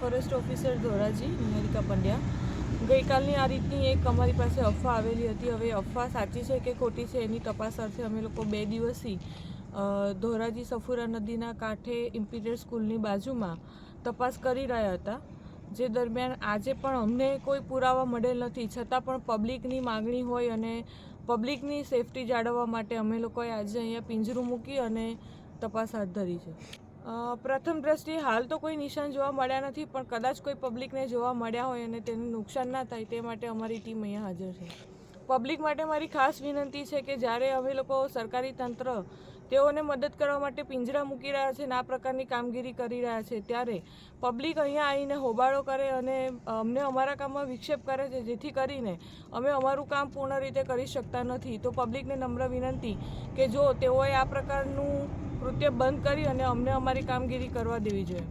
Forest officer Dhoraji Niharika Pandya. ગઈકાલની આ રીતની એક અમારી પાસે અફવા આવેલી હતી. હવે અફવા સાચી છે કે ખોટી છે એની તપાસ અર્થે અમે લોકો બે દિવસથી ધોરાજી સફુરા નદીના કાંઠે ઇમ્પિરિયલ સ્કૂલની બાજુમાં તપાસ કરી રહ્યા હતા. જે દરમિયાન આજે પણ અમને કોઈ પુરાવા મળેલ નથી. છતાં પણ પબ્લિકની માગણી હોય અને પબ્લિકની સેફટી જાળવવા માટે અમે લોકોએ આજે અહીંયા પિંજરું મૂકી અને તપાસ હાથ ધરી છે. પ્રથમ દ્રષ્ટિએ હાલ તો કોઈ નિશાન જોવા મળ્યા નથી, પણ કદાચ કોઈ પબ્લિકને જોવા મળ્યા હોય અને તેને નુકસાન ના થાય, તે માટે અમારી ટીમ અહીંયા હાજર છે. પબ્લિક માટે મારી ખાસ વિનંતી છે કે જ્યારે અમે લોકો સરકારી તંત્ર, તેઓને મદદ કરવા માટે પિંજરા મૂકી રહ્યા છે અને આ પ્રકારની કામગીરી કરી રહ્યા છે, ત્યારે પબ્લિક અહીંયા આવીને હોબાળો કરે અને અમને અમારા કામમાં વિક્ષેપ કરે છે, જેથી કરીને અમે અમારું કામ પૂર્ણ રીતે કરી શકતા નથી. તો પબ્લિકને નમ્ર વિનંતી કે જો તેઓએ આ પ્રકારનું કૃત્ય બંધ કરી અને અમને અમારી કામગીરી કરવા દેવી જોઈએ.